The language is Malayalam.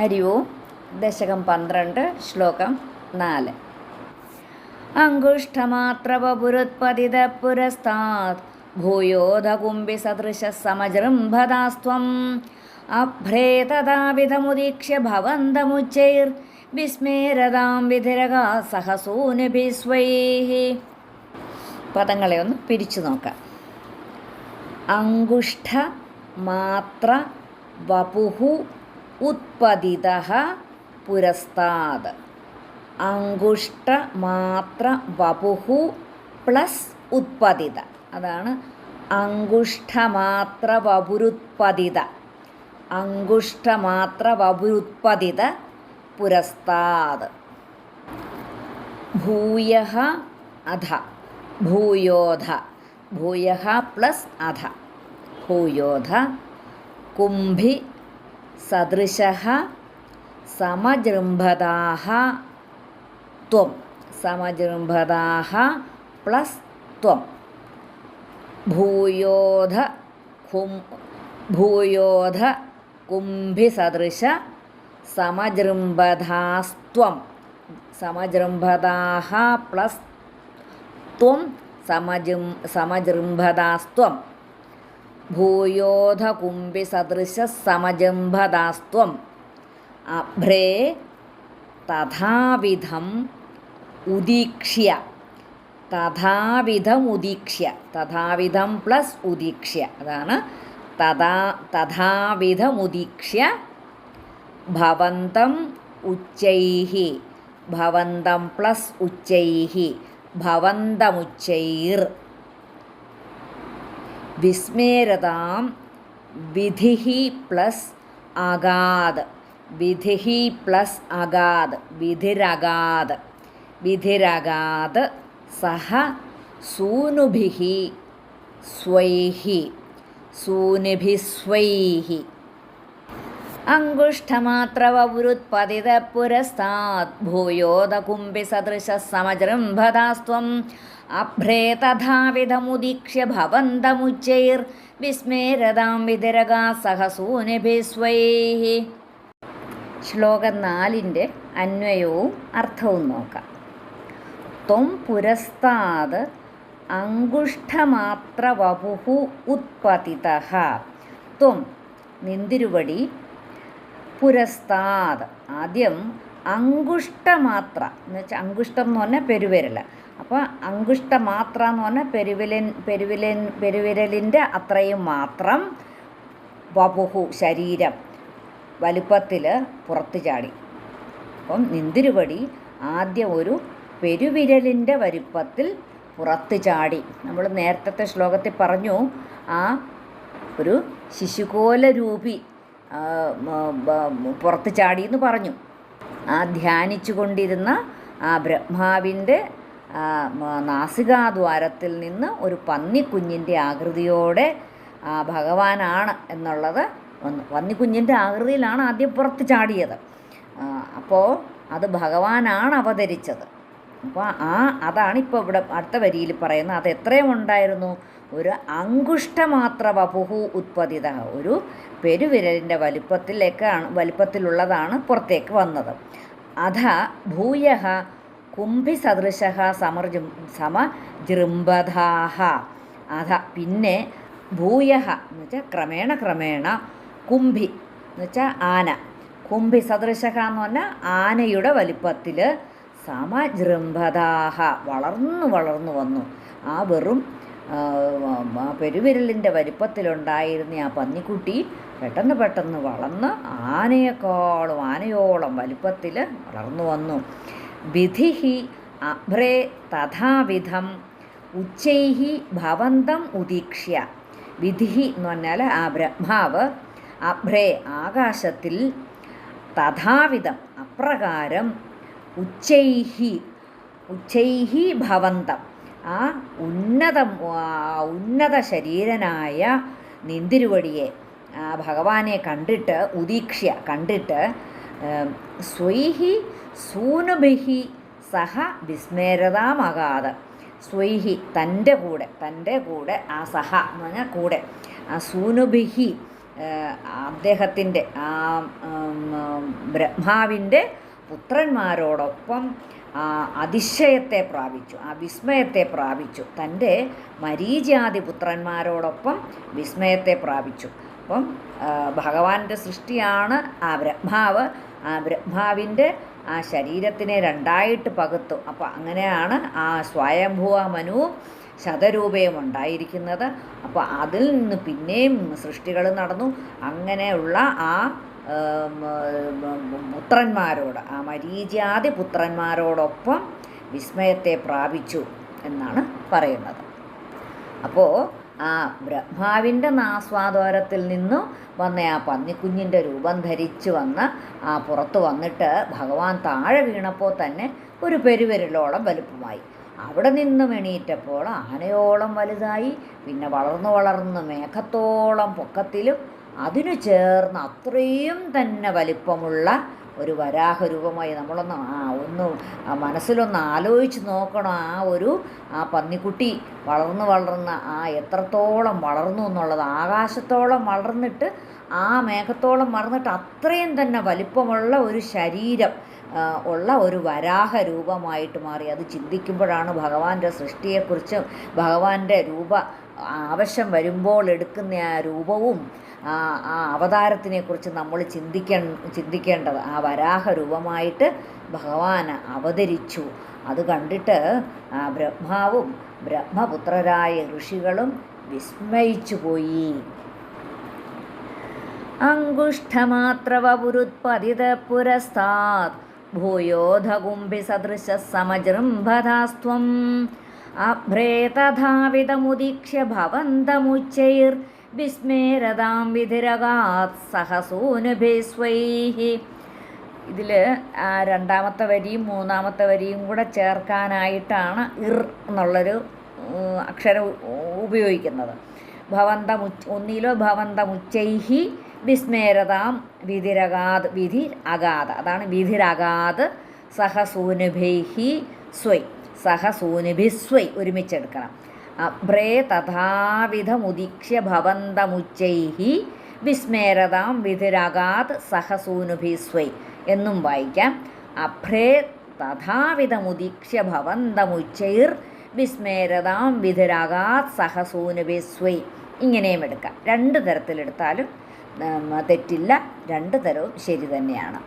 ഹരി ഓം ദശകം പന്ത്രണ്ട് ശ്ലോകം നാല് അങ്കുഷ്ടമാത്രപുരുത്പതിത പുരസ്താത് ഭൂയോധകുംബി സദൃശ സമജൃംഭദാസ്ത്വം അഭ്രേതദാവിധമുദീക്ഷ്യ ഭവന്തമുച്ചൈർ വിസ്മേരതാം വിധിരകാ സഹസൂനുഭിസ്വൈः പദങ്ങളെ ഒന്ന് പിരിച്ചു നോക്കാം. അങ്കുഷ്ഠ മാത്ര വപുഹു ഉത്പതിത പുരസ്താത് അങ്കുഷ്ട മാത്ര വപുഹു പ്ലസ് ഉത്പതിത. അതാണ് അങ്കുഷ്ടമാത്ര വപുരുത്പതിത. അങ്കുഷ്ടമാത്ര വപുരുത്പതിത പുരസ്താത് ഭൂയ അധ. ഭൂയോധ. ഭൂയ പ്ലസ് അധ. ഭൂയോധ. കുംഭി സദൃശ സമജൃംഭതാഹ ത്വം. സമജൃംഭതാഹ പ്ലസ് ത്വം. ഭൂയോധ കും ഭൂയോധ കുംഭിസദൃശ സമജൃംഭധാസ്ത്വം സമജൃംഭതാഹ പ്ലസ് ത്വം സമജൃം സമജൃംഭദാസ്ത്വം ഭൂയോധകുംഭിസദൃശ സമജംഭദാസ്ത്വം അഭ്രേ തഥാവിധം ഉദീക്ഷ്യ തഥാവിധം ഉദീക്ഷ്യ തഥാവിധം പ്ലസ് ഉദീക്ഷ്യ അതാണ് തഥാ തഥാവിധം ഉദീക്ഷ്യ ഭവന്തം ഉച്ചൈः ഭവന്തം പ്ലസ് ഉച്ചൈः ഭവന്തമുച്ചൈർ വിസ്മേരതാം വിധി പ്ലസ് അഗാത് വിധി പ്ലസ് അഗാത് വിധിരഗാത് വിധിരഗാത് സഹ സൂനുഭി സ്വൈഹി. സൂനുഭിസ്വൈः അങ്കുഷ്ഠമാത്രവവൃത്പതിത പുരസ്താത് ഭൂയോധകുംഭിസദൃശ സമജൃംഭദാസ്ത്വം അഭ്രേ തഥാവിധമുദീക്ഷ്യ ഭവന്തമുച്ചൈർ വിസ്മേരതാം വിതിരകാ സഹസൂനിഭിസ്വൈ ശ്ലോകം നാലിന്റെ അന്വയവും അർത്ഥവും നോക്കാം. ത്വം പുരസ്താത് അങ്കുഷ്ഠമാത്ര വപുഹു ഉത്പതിത ത്വം നിന്തിരുവടി പുരസ്താത് ആദ്യം അങ്കുഷ്ടമാത്ര എന്ന് വെച്ചാൽ അങ്കുഷ്ടം എന്ന് പറഞ്ഞാൽ പെരുവിരൽ അപ്പോൾ അങ്കുഷ്ടമാത്ര എന്ന് പറഞ്ഞാൽ പെരുവിലൻ പെരുവിലൻ പെരുവിരലിന്റെ അത്രയും മാത്രം വപുഹു ശരീരം വലുപ്പത്തിൽ പുറത്തു ചാടി. അപ്പം നിന്തിരുപടി ആദ്യം ഒരു പെരുവിരലിന്റെ വലുപ്പത്തിൽ പുറത്തു ചാടി. നമ്മൾ നേരത്തെ ശ്ലോകത്തിൽ പറഞ്ഞു ആ ഒരു ശിശുകോല രൂപി പുറത്ത് എന്ന് പറഞ്ഞു. ആ ധ്യാനിച്ചു കൊണ്ടിരുന്ന ആ ബ്രഹ്മാവിന്റെ നാസികാദ്വാരത്തിൽ നിന്ന് ഒരു പന്നിക്കുഞ്ഞിന്റെ ആകൃതിയോടെ ഭഗവാനാണ് എന്നുള്ളത് വന്നു. പന്നിക്കുഞ്ഞിന്റെ ആകൃതിയിലാണ് ആദ്യം പുറത്ത് ചാടിയത്. അപ്പോൾ അത് ഭഗവാനാണ് അവതരിച്ചത്. അപ്പോൾ ആ അതാണ് ഇപ്പോൾ ഇവിടെ അടുത്ത വരിയിൽ പറയുന്നത്. അത് എത്രയും ഉണ്ടായിരുന്നു? ഒരു അങ്കുഷ്ടമാത്ര വപുഹു ഉത്പതിത. ഒരു പെരുവിരലിന്റെ വലിപ്പത്തിലേക്കാണ് വലിപ്പത്തിലുള്ളതാണ് പുറത്തേക്ക് വന്നത്. അധ ഭൂയ കുംഭിസദൃശ സമർജും സമജൃംബധാഹ അധ പിന്നെ ഭൂയ എന്ന് വെച്ചാൽ ക്രമേണ ക്രമേണ കുംഭി എന്ന് വെച്ചാൽ ആന. കുംഭി സദൃശ എന്ന് പറഞ്ഞാൽ ആനയുടെ വലിപ്പത്തിൽ സമജൃംഭതാഹ വളർന്നു വളർന്നു വന്നു. ആ വെറും പെരുവിരലിന്റെ വലിപ്പത്തിലുണ്ടായിരുന്ന ആ പന്നിക്കുട്ടി പെട്ടെന്ന് പെട്ടെന്ന് വളർന്ന് ആനയെക്കാളും ആനയോളം വലിപ്പത്തിൽ വളർന്നു വന്നു. വിധിഹി അഭ്രേ തഥാവിധം ഉച്ചൈഹി ഭവന്തം ഉദീക്ഷ്യ. വിധിഹി എന്ന് പറഞ്ഞാൽ ആ ബ്രഹ്മാവ് അഭ്രേ ആകാശത്തിൽ തഥാവിധം അപ്രകാരം ഉച്ചൈഹി ഉച്ചൈഹി ഭവന്തം. ആ ഉന്നത ഉന്നത ശരീരനായ നിന്തിരുവടിയെ ആ ഭഗവാനെ കണ്ടിട്ട് ഉദീക്ഷ്യ കണ്ടിട്ട് സ്വൈഹി സൂനുബിഹി സഹ വിസ്മേരതാമകാത്. സ്വൈഹി തന്റെ കൂടെ തന്റെ കൂടെ ആ സഹ എന്ന് പറഞ്ഞാൽ കൂടെ ആ സൂനുബിഹി അദ്ദേഹത്തിന്റെ ആ ബ്രഹ്മാവിന്റെ പുത്രന്മാരോടൊപ്പം അതിശയത്തെ പ്രാപിച്ചു ആ വിസ്മയത്തെ പ്രാപിച്ചു. തന്റെ മരീചാതി പുത്രന്മാരോടൊപ്പം വിസ്മയത്തെ പ്രാപിച്ചു. അപ്പം ഭഗവാന്റെ സൃഷ്ടിയാണ് ആ ബ്രഹ്മാവ്. ആ ബ്രഹ്മാവിന്റെ ആ ശരീരത്തിനെ രണ്ടായിട്ട് പകുത്തു. അപ്പം അങ്ങനെയാണ് ആ സ്വയംഭുവ മനുവും ശതരൂപയും ഉണ്ടായിരിക്കുന്നത്. അപ്പോൾ അതിൽ നിന്ന് പിന്നെയും സൃഷ്ടികൾ നടന്നു. അങ്ങനെയുള്ള ആ പുത്രന്മാരോട് ആ മരീചാതി പുത്രന്മാരോടൊപ്പം വിസ്മയത്തെ പ്രാപിച്ചു എന്നാണ് പറയുന്നത്. അപ്പോൾ ആ ബ്രഹ്മാവിന്റെ നാസ്വാദോരത്തിൽ നിന്നു വന്ന ആ പന്നിക്കുഞ്ഞിന്റെ രൂപം ധരിച്ചു വന്ന് ആ പുറത്ത് വന്നിട്ട് ഭഗവാൻ താഴെ വീണപ്പോൾ തന്നെ ഒരു പെരുവിരലോളം വലുപ്പമായി. അവിടെ നിന്നും എണീറ്റപ്പോൾ ആനയോളം വലുതായി പിന്നെ വളർന്നു വളർന്ന് മേഘത്തോളം പൊക്കത്തിലും അതിനു ചേർന്ന് അത്രയും തന്നെ വലിപ്പമുള്ള ഒരു വരാഹരൂപമായി നമ്മളൊന്ന് ആ ഒന്ന് മനസ്സിലൊന്ന് ആലോചിച്ച് നോക്കണം. ആ ഒരു ആ പന്നിക്കുട്ടി വളർന്ന് വളർന്ന് ആ എത്രത്തോളം വളർന്നു എന്നുള്ളത് ആകാശത്തോളം വളർന്നിട്ട് ആ മേഘത്തോളം വളർന്നിട്ട് അത്രയും തന്നെ വലിപ്പമുള്ള ഒരു ശരീരം ഉള്ള ഒരു വരാഹ രൂപമായിട്ട് മാറി. അത് ചിന്തിക്കുമ്പോഴാണ് ഭഗവാന്റെ സൃഷ്ടിയെക്കുറിച്ചും ഭഗവാന്റെ രൂപ ആവശ്യം വരുമ്പോൾ എടുക്കുന്ന ആ രൂപവും ആ അവതാരത്തിനെക്കുറിച്ച് നമ്മൾ ചിന്തിക്ക ചിന്തിക്കേണ്ടത്. ആ വരാഹ രൂപമായിട്ട് ഭഗവാൻ അവതരിച്ചു. അത് കണ്ടിട്ട് ബ്രഹ്മാവും ബ്രഹ്മപുത്രരായ ഋഷികളും വിസ്മയിച്ചു പോയി. അങ്കുഷ്ഠമാത്രവപുരുത്പതിത പുരസ്താത് ഭൂയോധകുംഭിസദൃശ സമജൃംഭധാസ്ത്വം അഭ്രേ തഥാവിധമുദീക്ഷ്യ ഭവന്തമുച്ചൈർ വിസ്മേരതാം വിധിരകാത് സഹസൂനുഭിസ്വൈः ഇതിൽ രണ്ടാമത്തെ വരിയും മൂന്നാമത്തെ വരിയും കൂടെ ചേർക്കാനായിട്ടാണ് ഇർ എന്നുള്ളൊരു അക്ഷരം ഉപയോഗിക്കുന്നത്. ഭവന്തമു ഒന്നിലോ ഭവന്തമുച്ചൈഹി വിസ്മേരതാം വിധിരകാത് വിധി അഗാത് അതാണ് വിധിരകാത് സഹസൂനുഭൈഹി സ്വൈ. സഹസൂനുഭി സ്വൈ ഒരുമിച്ചെടുക്കണം അഭ്രേ തഥാവിധമുദീക്ഷ്യ ഭവന്തമുച്ചൈഹി വിസ്മേരതാം വിധിരകാത് സഹസൂനുഭി സ്വൈ എന്നും വായിക്കാം. അഭ്രേ തഥാവിധമുദീക്ഷ്യ ഭവന്തമുച്ചൈർ വിസ്മേരതാം വിധിരകാത് സഹസൂനുഭി സ്വൈ ഇങ്ങനെയും എടുക്കാം. രണ്ട് തരത്തിലെടുത്താലും തെറ്റില്ല. രണ്ട് തരവും ശരി തന്നെയാണ്.